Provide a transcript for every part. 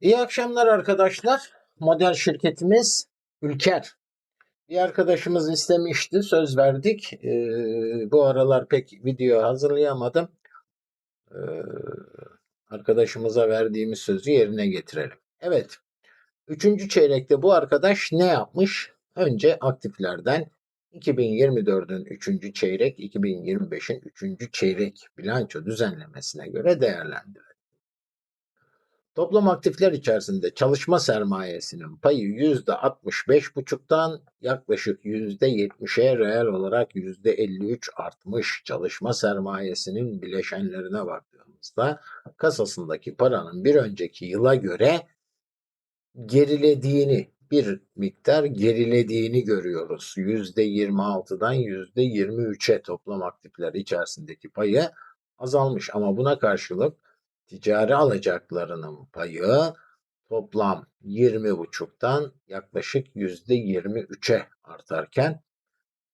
İyi akşamlar arkadaşlar. Model şirketimiz Ülker. Bir arkadaşımız istemişti, söz verdik. Ee, bu aralar pek video hazırlayamadım. Ee, arkadaşımıza verdiğimiz sözü yerine getirelim. Evet, üçüncü çeyrekte bu arkadaş ne yapmış? Önce aktiflerden 2024'ün üçüncü çeyrek, 2025'in üçüncü çeyrek bilanço düzenlemesine göre değerlendirelim. Toplam aktifler içerisinde çalışma sermayesinin payı %65,5'tan yaklaşık %70'e reel olarak %53 artmış. Çalışma sermayesinin bileşenlerine baktığımızda kasasındaki paranın bir önceki yıla göre gerilediğini, bir miktar gerilediğini görüyoruz. %26'dan %23'e toplam aktifler içerisindeki payı azalmış ama buna karşılık ticari alacaklarının payı toplam 20,5'tan yaklaşık %23'e artarken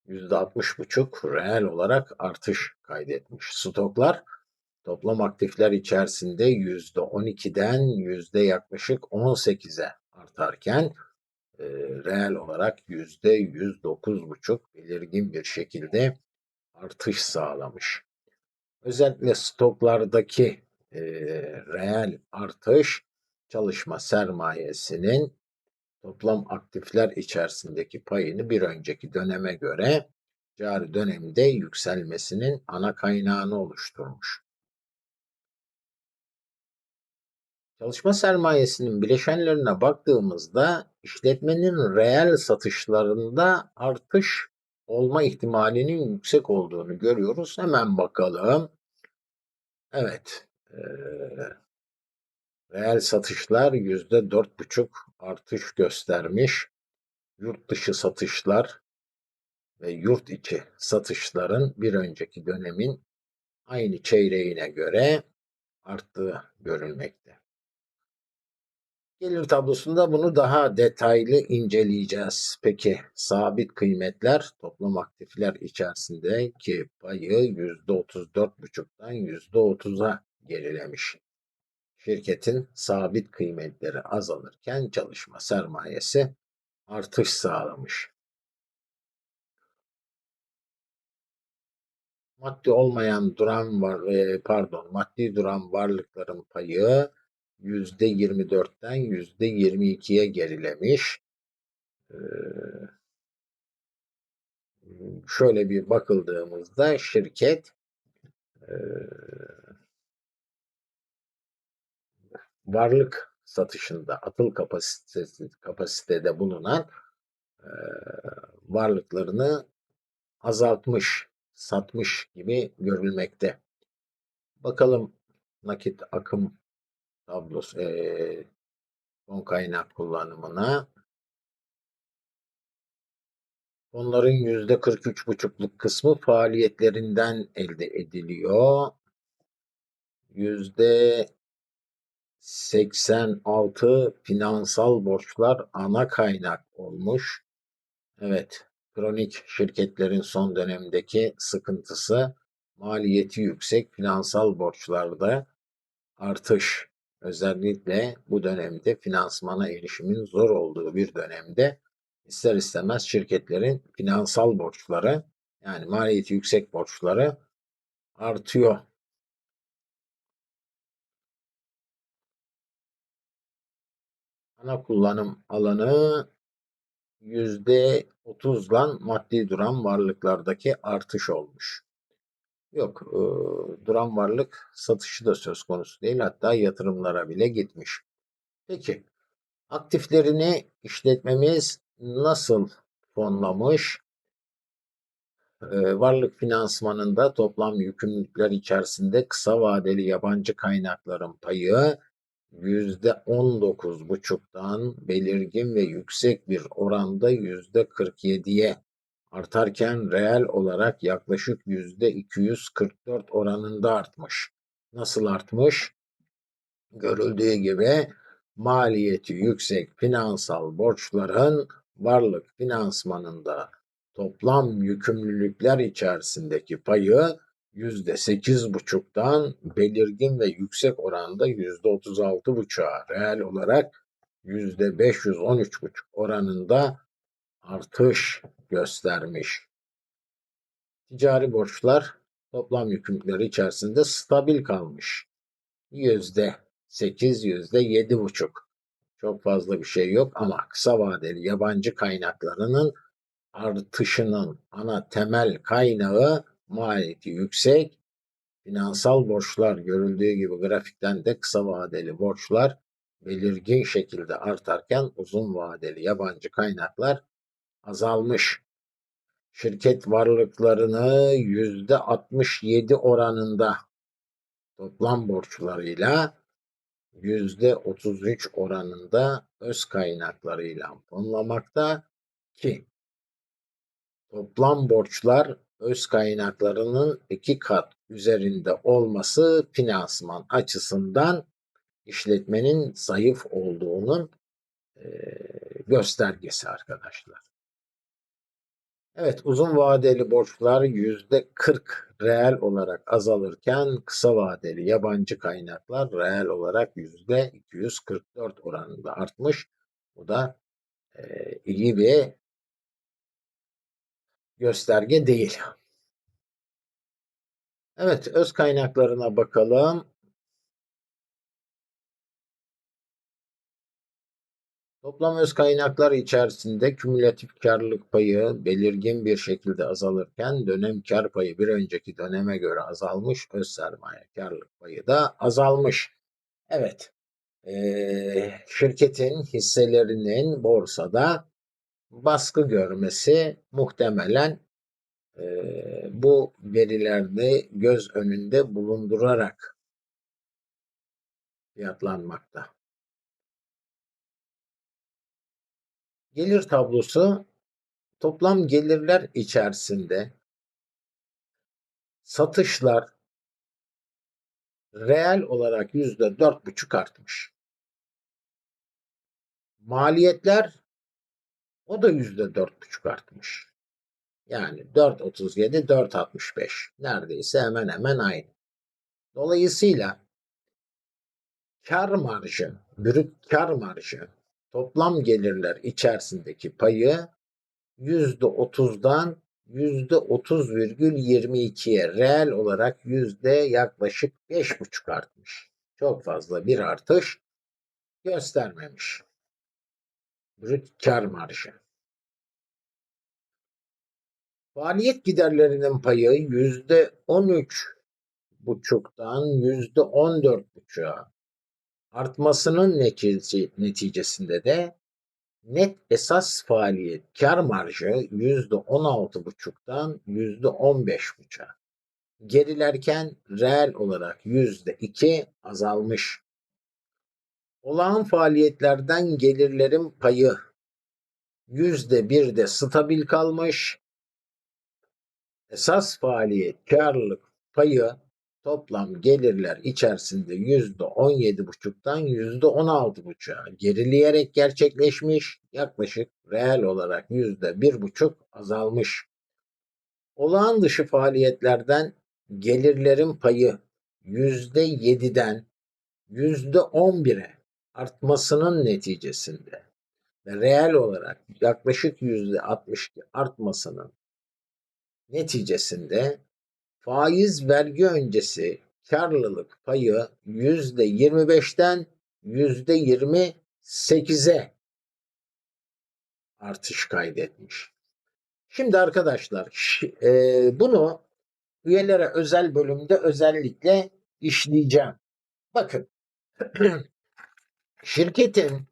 %60,5 reel olarak artış kaydetmiş. Stoklar toplam aktifler içerisinde %12'den yüzde yaklaşık 18'e artarken e, reel olarak %109,5 belirgin bir şekilde artış sağlamış. Özellikle stoklardaki reel artış çalışma sermayesinin toplam aktifler içerisindeki payını bir önceki döneme göre cari dönemde yükselmesinin ana kaynağını oluşturmuş. Çalışma sermayesinin bileşenlerine baktığımızda işletmenin reel satışlarında artış olma ihtimalinin yüksek olduğunu görüyoruz. Hemen bakalım. Evet. Ee, reel satışlar yüzde dört buçuk artış göstermiş. Yurt dışı satışlar ve yurt içi satışların bir önceki dönemin aynı çeyreğine göre arttığı görülmekte. Gelir tablosunda bunu daha detaylı inceleyeceğiz. Peki sabit kıymetler toplam aktifler içerisindeki payı %34,5'tan %30'a gerilemiş. Şirketin sabit kıymetleri azalırken çalışma sermayesi artış sağlamış. Maddi olmayan duran var, e, pardon, maddi duran varlıkların payı %24'ten %22'ye gerilemiş. Ee, şöyle bir bakıldığımızda şirket e, varlık satışında atıl kapasitesi, kapasitede bulunan varlıklarını azaltmış, satmış gibi görülmekte. Bakalım nakit akım tablosu e, son kaynak kullanımına Onların yüzde 43,5'luk kısmı faaliyetlerinden elde ediliyor. Yüzde 86 finansal borçlar ana kaynak olmuş. Evet, kronik şirketlerin son dönemdeki sıkıntısı maliyeti yüksek finansal borçlarda artış. Özellikle bu dönemde finansmana erişimin zor olduğu bir dönemde ister istemez şirketlerin finansal borçları yani maliyeti yüksek borçları artıyor. Ana kullanım alanı yüzde 30'dan maddi duran varlıklardaki artış olmuş. Yok, e, duran varlık satışı da söz konusu değil. Hatta yatırımlara bile gitmiş. Peki, aktiflerini işletmemiz nasıl fonlamış? E, varlık finansmanında toplam yükümlülükler içerisinde kısa vadeli yabancı kaynakların payı %19,5'tan belirgin ve yüksek bir oranda %47'ye artarken reel olarak yaklaşık %244 oranında artmış. Nasıl artmış? Görüldüğü gibi maliyeti yüksek finansal borçların varlık finansmanında toplam yükümlülükler içerisindeki payı yüzde sekiz buçuktan belirgin ve yüksek oranda yüzde otuz altı buçuğa reel olarak yüzde beş yüz on üç buçuk oranında artış göstermiş. Ticari borçlar toplam yükümlülükleri içerisinde stabil kalmış. Yüzde sekiz, yüzde yedi buçuk. Çok fazla bir şey yok ama kısa vadeli yabancı kaynaklarının artışının ana temel kaynağı maliyeti yüksek finansal borçlar görüldüğü gibi grafikten de kısa vadeli borçlar belirgin şekilde artarken uzun vadeli yabancı kaynaklar azalmış. Şirket varlıklarını yüzde 67 oranında toplam borçlarıyla yüzde 33 oranında öz kaynaklarıyla fonlamakta ki toplam borçlar öz kaynaklarının iki kat üzerinde olması finansman açısından işletmenin zayıf olduğunun eee, göstergesi arkadaşlar. Evet uzun vadeli borçlar yüzde 40 reel olarak azalırken kısa vadeli yabancı kaynaklar reel olarak yüzde 244 oranında artmış. Bu da eee, iyi bir gösterge değil. Evet, öz kaynaklarına bakalım. Toplam öz kaynaklar içerisinde kümülatif karlılık payı belirgin bir şekilde azalırken dönem kar payı bir önceki döneme göre azalmış, öz sermaye karlılık payı da azalmış. Evet, eee, şirketin hisselerinin borsada baskı görmesi muhtemelen eee, bu verilerini göz önünde bulundurarak fiyatlanmakta. Gelir tablosu toplam gelirler içerisinde satışlar reel olarak yüzde dört buçuk artmış. Maliyetler o da yüzde dört buçuk artmış. Yani 4.37, 4.65 neredeyse hemen hemen aynı. Dolayısıyla kar marjı, brüt kar marjı toplam gelirler içerisindeki payı yüzde otuzdan yüzde otuz virgül yirmi ikiye reel olarak yüzde yaklaşık beş buçuk artmış. Çok fazla bir artış göstermemiş. Brüt kar marjı. Faaliyet giderlerinin payı yüzde on üç buçuktan yüzde on dört buçuğa artmasının netice- neticesinde de net esas faaliyet kar marjı yüzde on altı buçuktan yüzde on beş buçuğa gerilerken reel olarak yüzde iki azalmış. Olağan faaliyetlerden gelirlerin payı yüzde birde stabil kalmış. Esas faaliyet karlılık payı toplam gelirler içerisinde yüzde on yedi buçuktan yüzde on altı buçuğa gerileyerek gerçekleşmiş. Yaklaşık reel olarak yüzde bir buçuk azalmış. Olağan dışı faaliyetlerden gelirlerin payı yüzde yediden yüzde on bire artmasının neticesinde ve reel olarak yaklaşık yüzde 62 artmasının neticesinde faiz vergi öncesi karlılık payı yüzde 25'ten yüzde 28'e artış kaydetmiş. Şimdi arkadaşlar e, bunu üyelere özel bölümde özellikle işleyeceğim. Bakın şirketin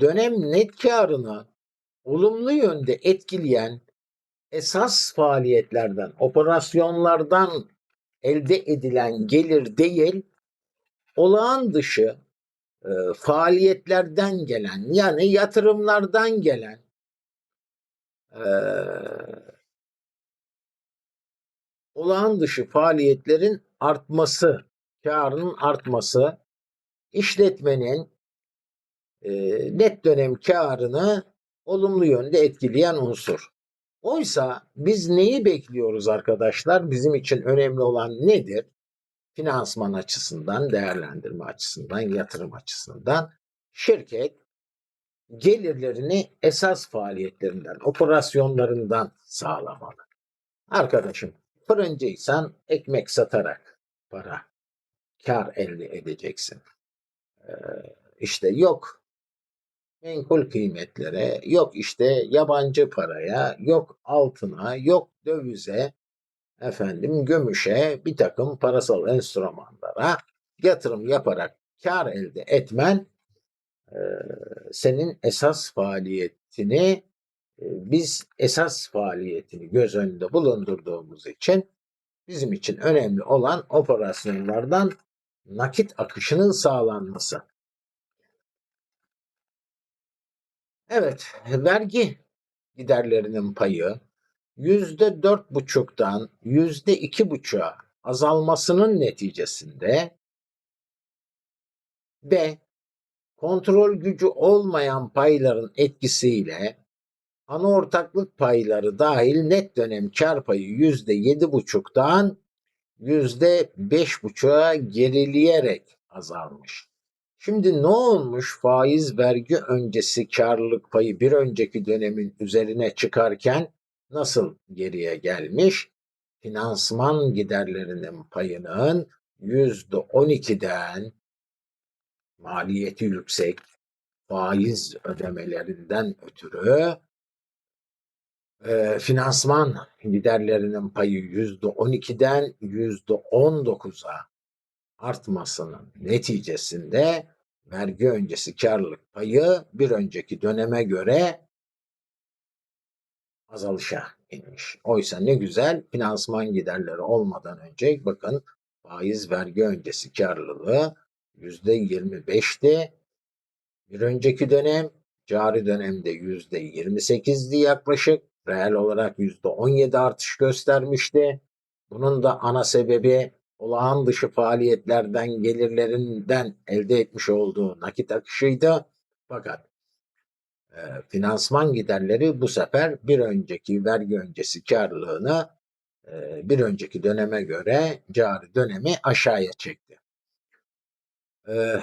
dönem net karını olumlu yönde etkileyen esas faaliyetlerden, operasyonlardan elde edilen gelir değil, olağan dışı e, faaliyetlerden gelen yani yatırımlardan gelen e, olağan dışı faaliyetlerin artması, karının artması, işletmenin net dönem karını olumlu yönde etkileyen unsur. Oysa biz neyi bekliyoruz arkadaşlar? Bizim için önemli olan nedir? Finansman açısından, değerlendirme açısından, yatırım açısından şirket gelirlerini esas faaliyetlerinden, operasyonlarından sağlamalı. Arkadaşım fırıncıysan ekmek satarak para, kar elde edeceksin. Ee, işte yok menkul kıymetlere, yok işte yabancı paraya, yok altına, yok dövize, efendim gümüşe, bir takım parasal enstrümanlara yatırım yaparak kar elde etmen e, senin esas faaliyetini biz esas faaliyetini göz önünde bulundurduğumuz için bizim için önemli olan operasyonlardan nakit akışının sağlanması. Evet, vergi giderlerinin payı yüzde dört buçuktan yüzde iki buçuğa azalmasının neticesinde ve kontrol gücü olmayan payların etkisiyle ana ortaklık payları dahil net dönem kar payı yüzde yedi buçuktan yüzde beş buçuğa gerileyerek azalmış. Şimdi ne olmuş faiz vergi öncesi karlılık payı bir önceki dönemin üzerine çıkarken nasıl geriye gelmiş? Finansman giderlerinin payının yüzde on ikiden maliyeti yüksek faiz ödemelerinden ötürü e, finansman giderlerinin payı yüzde on ikiden yüzde on dokuza artmasının neticesinde vergi öncesi karlılık payı bir önceki döneme göre azalışa inmiş. Oysa ne güzel finansman giderleri olmadan önce bakın faiz vergi öncesi karlılığı yüzde yirmi beşti. Bir önceki dönem cari dönemde yüzde yirmi sekizdi yaklaşık. Reel olarak yüzde on yedi artış göstermişti. Bunun da ana sebebi olağan dışı faaliyetlerden gelirlerinden elde etmiş olduğu nakit akışıydı. Fakat e, finansman giderleri bu sefer bir önceki vergi öncesi karlılığını e, bir önceki döneme göre cari dönemi aşağıya çekti. E,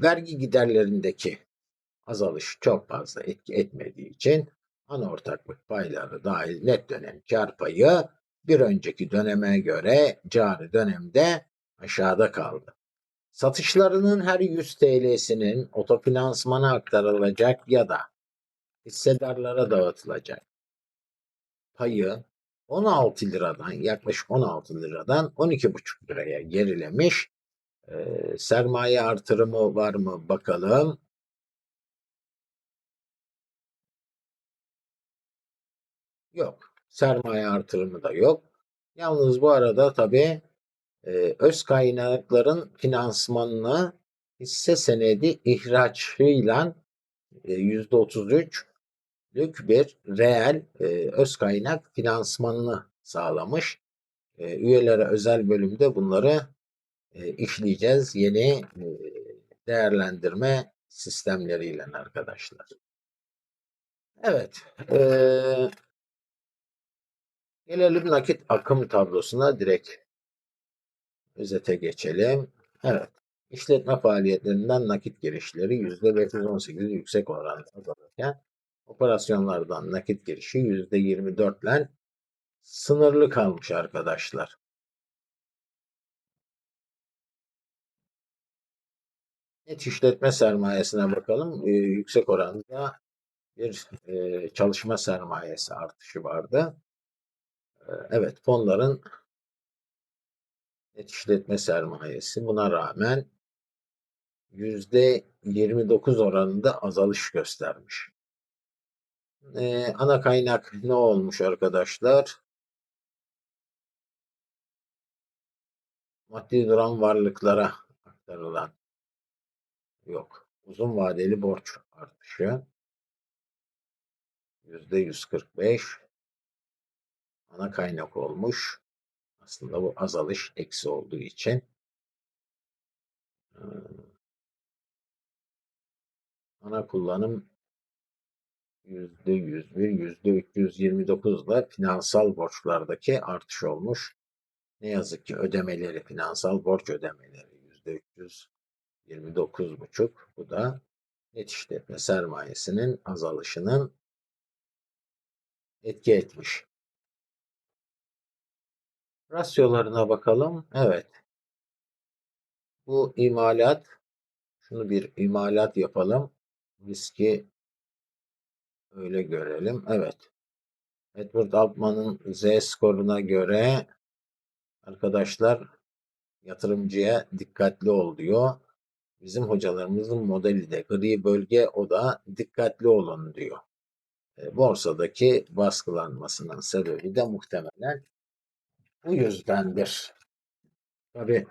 vergi giderlerindeki azalış çok fazla etki etmediği için ana ortaklık payları dahil net dönem kar payı bir önceki döneme göre cari dönemde aşağıda kaldı. Satışlarının her 100 TL'sinin otofinansmana aktarılacak ya da hissedarlara dağıtılacak payı 16 liradan yaklaşık 16 liradan 12,5 liraya gerilemiş. Ee, sermaye artırımı var mı bakalım. Yok. Sermaye artırımı da yok. Yalnız bu arada tabii e, öz kaynakların finansmanını hisse senedi ihraçıyla e, %33'lük bir reel e, öz kaynak finansmanını sağlamış. E, üyelere özel bölümde bunları e, işleyeceğiz yeni e, değerlendirme sistemleriyle arkadaşlar. Evet. E, gelelim nakit akım tablosuna direkt özete geçelim. Evet. İşletme faaliyetlerinden nakit girişleri %518 yüksek oranda azalırken operasyonlardan nakit girişi %24 ile sınırlı kalmış arkadaşlar. Net işletme sermayesine bakalım. Ee, yüksek oranda bir e, çalışma sermayesi artışı vardı. Evet fonların net işletme sermayesi buna rağmen %29 oranında azalış göstermiş. Ee, ana kaynak ne olmuş arkadaşlar? Maddi duran varlıklara aktarılan yok. Uzun vadeli borç artışı %145 ana kaynak olmuş. Aslında bu azalış eksi olduğu için ana kullanım %101, %329 da finansal borçlardaki artış olmuş. Ne yazık ki ödemeleri, finansal borç ödemeleri %329,5. Bu da net işletme sermayesinin azalışının etki etmiş. Rasyolarına bakalım. Evet. Bu imalat, şunu bir imalat yapalım. Riski öyle görelim. Evet. Edward Altman'ın Z skoruna göre arkadaşlar yatırımcıya dikkatli ol diyor. Bizim hocalarımızın modeli de gri bölge o da dikkatli olun diyor. E, borsadaki baskılanmasının sebebi de muhtemelen bu yüzdendir. Tabi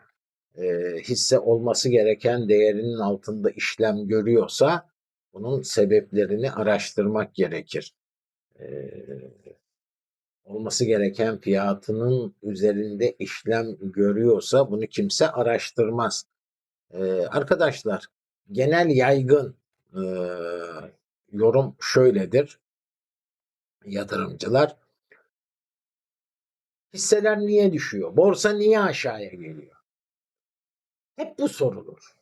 e, hisse olması gereken değerinin altında işlem görüyorsa bunun sebeplerini araştırmak gerekir. E, olması gereken fiyatının üzerinde işlem görüyorsa bunu kimse araştırmaz. E, arkadaşlar genel yaygın e, yorum şöyledir. Yatırımcılar hisseler niye düşüyor? Borsa niye aşağıya geliyor? Hep bu sorulur.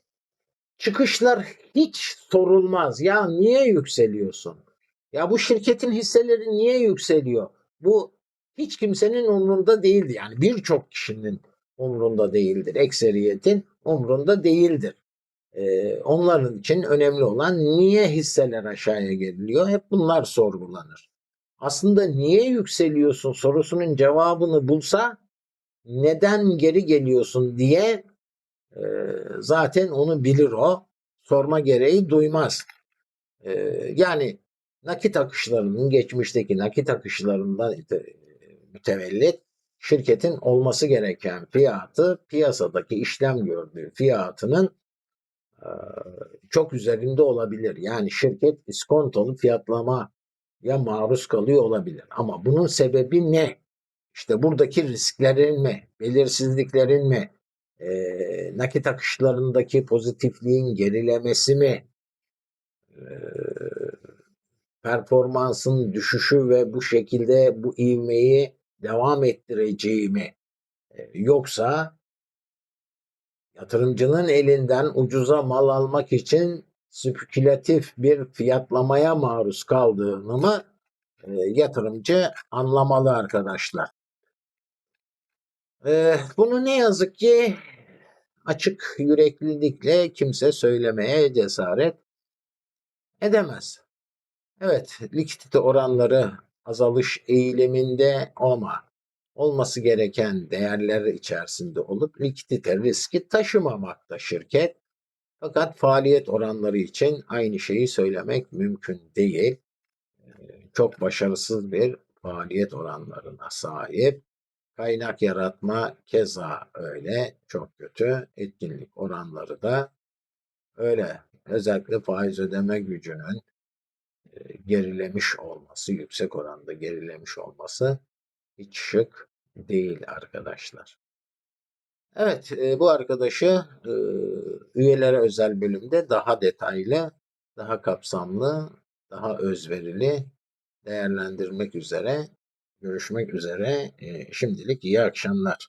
Çıkışlar hiç sorulmaz. Ya niye yükseliyorsun? Ya bu şirketin hisseleri niye yükseliyor? Bu hiç kimsenin umrunda değildi. Yani birçok kişinin umrunda değildir. Ekseriyetin umrunda değildir. Ee, onların için önemli olan niye hisseler aşağıya geliliyor? Hep bunlar sorgulanır. Aslında niye yükseliyorsun sorusunun cevabını bulsa neden geri geliyorsun diye e, zaten onu bilir o. Sorma gereği duymaz. E, yani nakit akışlarının geçmişteki nakit akışlarından mütevellit şirketin olması gereken fiyatı piyasadaki işlem gördüğü fiyatının çok üzerinde olabilir. Yani şirket iskontolu fiyatlamaya maruz kalıyor olabilir. Ama bunun sebebi ne? İşte buradaki risklerin mi, belirsizliklerin mi, e, nakit akışlarındaki pozitifliğin gerilemesi mi, e, performansın düşüşü ve bu şekilde bu ivmeyi devam ettireceği mi? E, yoksa yatırımcının elinden ucuza mal almak için spekülatif bir fiyatlamaya maruz kaldığını mı e, yatırımcı anlamalı arkadaşlar. E, bunu ne yazık ki açık yüreklilikle kimse söylemeye cesaret edemez. Evet, likidite oranları azalış eğiliminde ama olması gereken değerler içerisinde olup likidite riski taşımamakta şirket. Fakat faaliyet oranları için aynı şeyi söylemek mümkün değil. Çok başarısız bir faaliyet oranlarına sahip. Kaynak yaratma keza öyle çok kötü. Etkinlik oranları da öyle. Özellikle faiz ödeme gücünün gerilemiş olması, yüksek oranda gerilemiş olması hiç şık değil arkadaşlar. Evet, e, bu arkadaşı e, üyelere özel bölümde daha detaylı, daha kapsamlı, daha özverili değerlendirmek üzere, görüşmek üzere. Şimdilik iyi akşamlar.